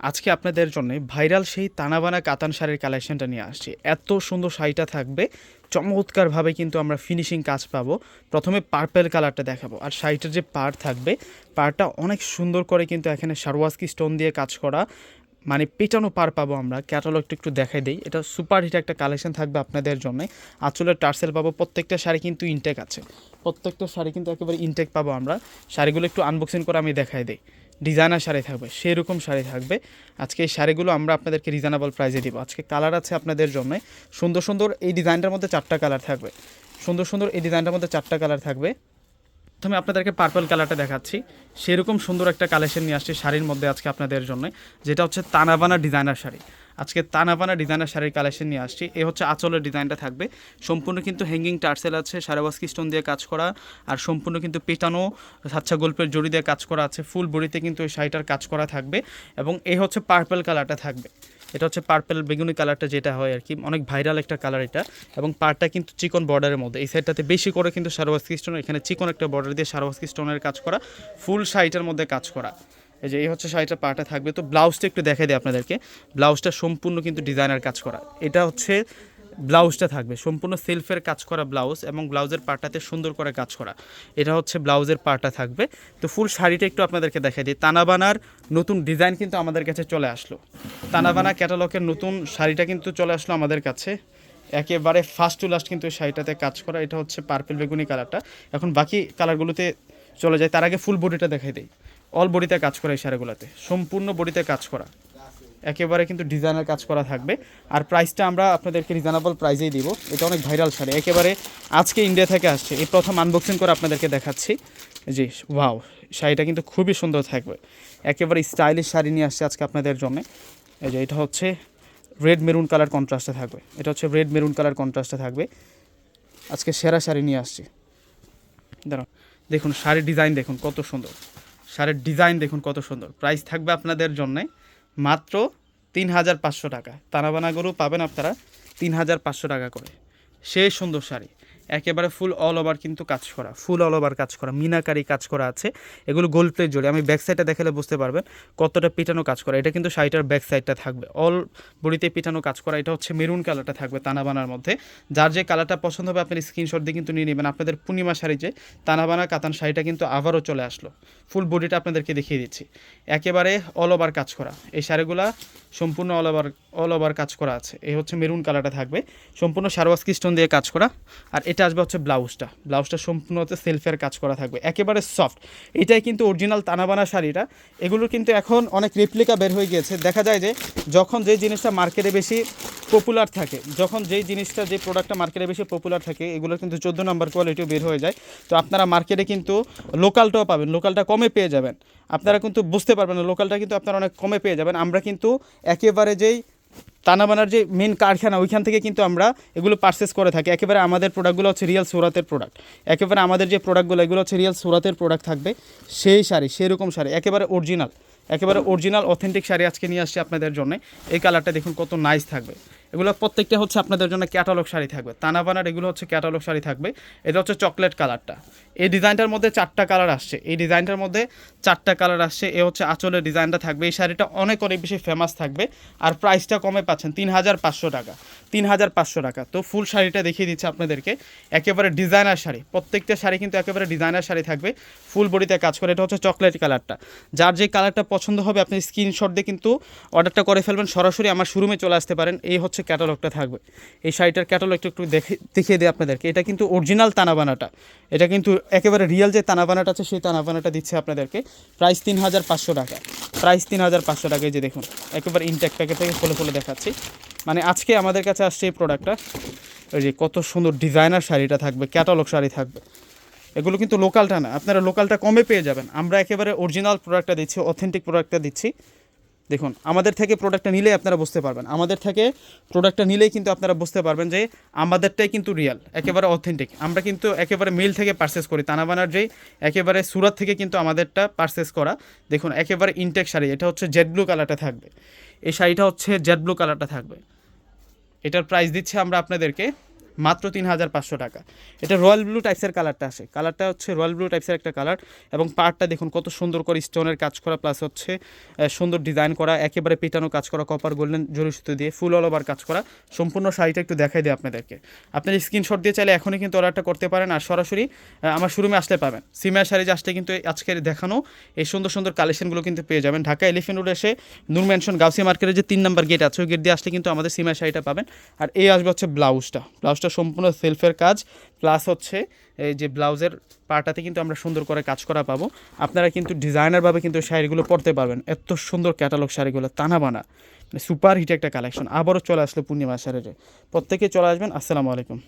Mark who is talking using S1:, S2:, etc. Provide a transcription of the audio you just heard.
S1: আজকে আপনাদের জন্য ভাইরাল সেই তানাবানা কাতান শাড়ির কালেকশনটা নিয়ে আসছি। এত সুন্দর শাড়িটা থাকবে। চমৎকারভাবে কিন্তু আমরা ফিনিশিং কাজ পাবো। প্রথমে পার্পেল কালারটা দেখাবো। আর শাড়িটার যে পার থাকবে পারটা অনেক সুন্দর করে কিন্তু এখানে সারওয়াস্কি স্টোন দিয়ে কাজ করা মানে পেটানো পার পাবো আমরা। ক্যাটালগটা একটু দেখাই দিই। এটা সুপার হিট একটা কালেকশন থাকবে আপনাদের জন্য। আঁচলের টার্সেল পাবো। প্রত্যেকটা শাড়ি কিন্তু ইনটেক আছে। প্রত্যেকটা শাড়ি কিন্তু একেবারে ইনটেক পাবো আমরা। শাড়িগুলো একটু আনবক্সিং করে আমি দেখাই দিই। ডিজাইনার শাড়ি থাকবে, সেরকম শাড়ি থাকবে। আজকে এই শাড়িগুলো আমরা আপনাদেরকে রিজনেবল প্রাইজে দিব। আজকে কালার আছে আপনাদের জন্য। সুন্দর সুন্দর এই ডিজাইনটার মধ্যে চারটা কালার থাকবে। সুন্দর সুন্দর এই ডিজাইনটার মধ্যে চারটা কালার থাকবে। প্রথমে আপনাদেরকে পার্পল কালারটা দেখাচ্ছি। সেরকম সুন্দর একটা কালেকশন নিয়ে আসছি শাড়ির মধ্যে আজকে আপনাদের জন্য, যেটা হচ্ছে তানাবানা ডিজাইনার শাড়ি। আজকে তানাবানা ডিজাইনার শাড়ির কালেকশন নিয়ে আসছি। এ হচ্ছে আঁচলের ডিজাইনটা থাকবে। সম্পূর্ণ কিন্তু হ্যাঙ্গিং টার্সেল আছে, সারাবাস্কি স্টোন দিয়ে কাজ করা, আর সম্পূর্ণ কিন্তু পেটানো, সাচ্চা গল্পের জড়ি দিয়ে কাজ করা আছে ফুল বডিতে কিন্তু এই শাড়িটার কাজ করা থাকবে। এবং এই হচ্ছে পার্পল কালারটা থাকবে। এটা হচ্ছে পার্পেল বেগুনি কালারটা যেটা হয় আর কি, অনেক ভাইরাল একটা কালার এটা। এবং পার্টটা কিন্তু চিকন বর্ডারের মধ্যে। এই সাইডটাতে বেশি করে কিন্তু সারোয়াস্কি স্টোন এখানে চিকন একটা বর্ডার দিয়ে সারোয়াস্কি স্টোনের কাজ করা ফুল শাড়িটার মধ্যে কাজ করা। এই যে এই হচ্ছে শাড়িটা পাটা থাকবে। তো ব্লাউজটা একটু দেখাই দিই আপনাদেরকে। ব্লাউজটা সম্পূর্ণ কিন্তু ডিজাইনার কাজ করা। এটা হচ্ছে ব্লাউজটা থাকবে। সম্পূর্ণ সেলফের কাজ করা ব্লাউজ এবং ব্লাউজের পাটাতে সুন্দর করে কাজ করা। এটা হচ্ছে ব্লাউজের পাটা থাকবে। তো ফুল শাড়িটা একটু আপনাদেরকে দেখাই দিই। তানাবানার নতুন ডিজাইন কিন্তু আমাদের কাছে চলে আসলো। তানাবানা ক্যাটালগের নতুন শাড়িটা কিন্তু চলে আসলো আমাদের কাছে। একেবারে ফার্স্ট টু লাস্ট কিন্তু এই শাড়িটাতে কাজ করা। এটা হচ্ছে পার্পেল বেগুনি কালারটা এখন বাকি কালারগুলোতে চলে যায়। তার আগে ফুল বডিটা দেখাই দিই। অল বডিতে কাজ করা এই শাড়িগুলোতে। সম্পূর্ণ বডিতে কাজ করা। একেবারে কিন্তু ডিজাইনার কাজ করা থাকবে। আর প্রাইসটা আমরা আপনাদেরকে রিজনেবল প্রাইসেই দিব। এটা অনেক ভাইরাল শাড়ি। একেবারে আজকে ইন্ডিয়া থেকে আসছে। এই প্রথম আনবক্সিং করে আপনাদেরকে দেখাচ্ছি। জি ওয়াও শাড়িটা কিন্তু খুবই সুন্দর থাকবে। একেবারে স্টাইলিশ শাড়ি নিয়ে আসছে আজকে আপনাদের জন্য। এই যে, এটা হচ্ছে রেড মেরুন কালার কন্ট্রাস্টে থাকবে। এটা হচ্ছে রেড মেরুন কালার কন্ট্রাস্টে থাকবে। আজকে সেরা শাড়ি নিয়ে আসছি। দেখুন, শাড়ির ডিজাইন দেখুন, কত সুন্দর। শাড়ির ডিজাইন দেখুন কত সুন্দর। প্রাইস থাকবে আপনাদের জন্যে মাত্র তিন হাজার পাঁচশো টাকা। তানাবানা গরু পাবেন আপনারা তিন হাজার পাঁচশো টাকা করে। সেই সুন্দর শাড়ি। একেবারে ফুল অল ওভার কিন্তু কাজ করা। ফুল অল ওভার কাজ করা, মিনাকারি কাজ করা আছে। এগুলো গোল্ড প্লেট জড়ি, আমি ব্যাক সাইডটা দেখালে বুঝতে পারবেন কতটা পিটানো কাজ করা। এটা কিন্তু শাড়িটার ব্যাক সাইডটা থাকবে। অল বডিতে পিটানো কাজ করা, এটা হচ্ছে মেরুন কালারটা থাকবে তানাবানার মধ্যে। যার যে কালারটা পছন্দ হবে আপনি স্ক্রিনশট দিয়ে কিন্তু নিয়ে নেবেন। আপনাদের পূর্ণিমা শাড়ি যে, তানাবানা কাতান শাড়িটা কিন্তু আবারও চলে আসলো। ফুল বডিটা আপনাদেরকে দেখিয়ে দিচ্ছি। একেবারে অল ওভার কাজ করা। এই শাড়িগুলা সম্পূর্ণ অল ওভার অল ওভার কাজ করা আছে। এই হচ্ছে মেরুন কালারটা থাকবে। সম্পূর্ণ সারওয়াস্কি স্টোন দিয়ে কাজ করা। আর এটা আসবে হচ্ছে ব্লাউজটা। ব্লাউজটা সম্পূর্ণ হচ্ছে সেলফের কাজ করা থাকবে, একেবারে সফট এটাই কিন্তু অরিজিনাল তানাবানা শাড়িটা এগুলোর কিন্তু এখন অনেক রেপ্লিকা বের হয়ে গিয়েছে। দেখা যায় যে যখন যে জিনিসটা মার্কেটে বেশি পপুলার থাকে, যখন যেই জিনিসটা, যে প্রোডাক্টটা মার্কেটে বেশি পপুলার থাকে এগুলো কিন্তু চোদ্দ নম্বর কোয়ালিটিও বের হয়ে যায়। তো আপনারা মার্কেটে কিন্তু লোকালটাও পাবেন লোকালটা কমে পেয়ে যাবেন। আপনারা কিন্তু বুঝতে পারবেন না লোকালটা কিন্তু আপনারা অনেক কমে পেয়ে যাবেন। আমরা কিন্তু একেবারে যেই তানাবানার যে মেন কারখানা, ওইখান থেকে কিন্তু আমরা এগুলো পারচেস করে থাকি। একেবারে আমাদের প্রোডাক্টগুলো হচ্ছে রিয়েল সুরাতের প্রোডাক্ট একেবারে আমাদের যে প্রোডাক্টগুলো এগুলো হচ্ছে রিয়েল সুরাতের প্রোডাক্ট থাকবে। সেই শাড়ি, সেরকম শাড়ি, একেবারে অরিজিনাল একেবারে অরিজিনাল অথেন্টিক শাড়ি আজকে নিয়ে আসছি আপনাদের জন্য। এই কালারটা দেখুন কত নাইস থাকবে। এগুলো প্রত্যেকটা হচ্ছে আপনাদের জন্য ক্যাটালগ শাড়ি থাকবে। তানাবানার এগুলো হচ্ছে ক্যাটালগ শাড়ি থাকবে। এটা হচ্ছে চকলেট কালারটা এই ডিজাইনটার মধ্যে চারটা কালার আসছে। এই ডিজাইনটার মধ্যে চারটা কালার আসছে। এ হচ্ছে আঁচলের ডিজাইনটা থাকবে। এই শাড়িটা অনেক অনেক বেশি ফেমাস থাকবে। আর প্রাইসটা কমে পাচ্ছেন তিন হাজার পাঁচশো টাকা। তিন হাজার পাঁচশো টাকা। তো ফুল শাড়িটা দেখিয়ে দিচ্ছে আপনাদেরকে। একেবারে ডিজাইনার শাড়ি। প্রত্যেকটা শাড়ি কিন্তু একেবারে ডিজাইনার শাড়ি থাকবে। ফুল বডিতে কাজ করে। এটা হচ্ছে চকলেট কালারটা যার যে কালারটা পছন্দ হবে, আপনি স্ক্রিনশট দিয়ে কিন্তু অর্ডারটা করে ফেলবেন। সরাসরি আমার শোরুমে চলে আসতে পারেন। এই হচ্ছে ক্যাটালগটা থাকবে। এই শাড়িটার ক্যাটালগটা একটু দেখে, দেখিয়ে দিই আপনাদেরকে। এটা কিন্তু অরিজিনাল তানাবানাটা। এটা কিন্তু একেবারে রিয়েল যে তানাবানাটা আছে, সেই তানাবানাটা দিচ্ছে আপনাদেরকে। প্রাইস তিন হাজার পাঁচশো টাকা। প্রাইস তিন হাজার পাঁচশো টাকায় যে দেখুন, একেবারে ইনটেক প্যাকেট থেকে খুলে খুলে দেখাচ্ছি। মানে আজকে আমাদের কাছে আসছে এই প্রোডাক্টটা ওই যে কত সুন্দর ডিজাইনার শাড়িটা থাকবে ক্যাটালগ শাড়ি থাকবে। এগুলো কিন্তু লোকালটা না। আপনারা লোকালটা কমে পেয়ে যাবেন। আমরা একেবারে অরিজিনাল প্রোডাক্টটা দিচ্ছি অথেন্টিক প্রোডাক্টটা দিচ্ছি। দেখুন, আমাদের থেকে প্রোডাক্টটা নিলেই আপনারা বুঝতে পারবেন। আমাদের থেকে প্রোডাক্টটা নিলেই কিন্তু আপনারা বুঝতে পারবেন যে আমাদেরটাই কিন্তু রিয়াল একেবারে অথেন্টিক আমরা কিন্তু একেবারে মিল থেকে পারচেস করি তানাবানার যেই একেবারে সুরাত থেকে কিন্তু আমাদেরটা পারচেস করা। দেখুন, একেবারে ইনটেক শাড়ি, এটা হচ্ছে জেড ব্লু কালারটা থাকবে। এই শাড়িটা হচ্ছে জেড ব্লু কালারটা থাকবে। এটার প্রাইস দিচ্ছে আমরা আপনাদেরকে মাত্র তিন হাজার পাঁচশো টাকা। এটা রয়্যাল ব্লু টাইপসের কালারটা আসে। কালারটা হচ্ছে রয়্যাল ব্লু টাইপসের একটা কালার এবং পার্টটা দেখুন কত সুন্দর করে স্টোনের কাজ করা, প্লাস হচ্ছে সুন্দর ডিজাইন করা, একেবারে পেটানো কাজ করা, কপার গোল্ডেন জরি সুতো দিয়ে, ফুল অল ওভার কাজ করা। সম্পূর্ণ শাড়িটা একটু দেখাই দিই আপনাদেরকে। আপনার স্ক্রিনশট দিয়ে চাইলে এখনই কিন্তু অর্ডারটা করতে পারেন আর সরাসরি আমার শোরুমে আসলে পাবেন। সিমিয়া শাড়ি আসলে কিন্তু আজকের দেখানো, এই সুন্দর সুন্দর কালেকশনগুলো কিন্তু পেয়ে যাবেন। ঢাকা এলিফেন্ট রোড এসে নূর ম্যানশন গাউসি মার্কেটের যে তিন নাম্বার গেট আছে, ওই গেট দিয়ে আসলে কিন্তু আমাদের সিমিয়া শাড়িটা পাবেন। আর এই আসবে হচ্ছে ব্লাউজটা। ব্লাউজটা সম্পূর্ণ সেলফের কাজ প্লাস হচ্ছে এই যে ব্লাউজের পাটাতে কিন্তু আমরা সুন্দর করে কাজ করা পাবো। আপনারা কিন্তু ডিজাইনারভাবে কিন্তু শাড়িগুলো পরতে পারবেন। এত সুন্দর ক্যাটালগ শাড়িগুলো টানা বানা মানে সুপার হিট একটা কালেকশন আবারও চলে আসলো পূর্ণিমা শাড়িতে। প্রত্যেকে চলে আসবেন, আসসালামু আলাইকুম।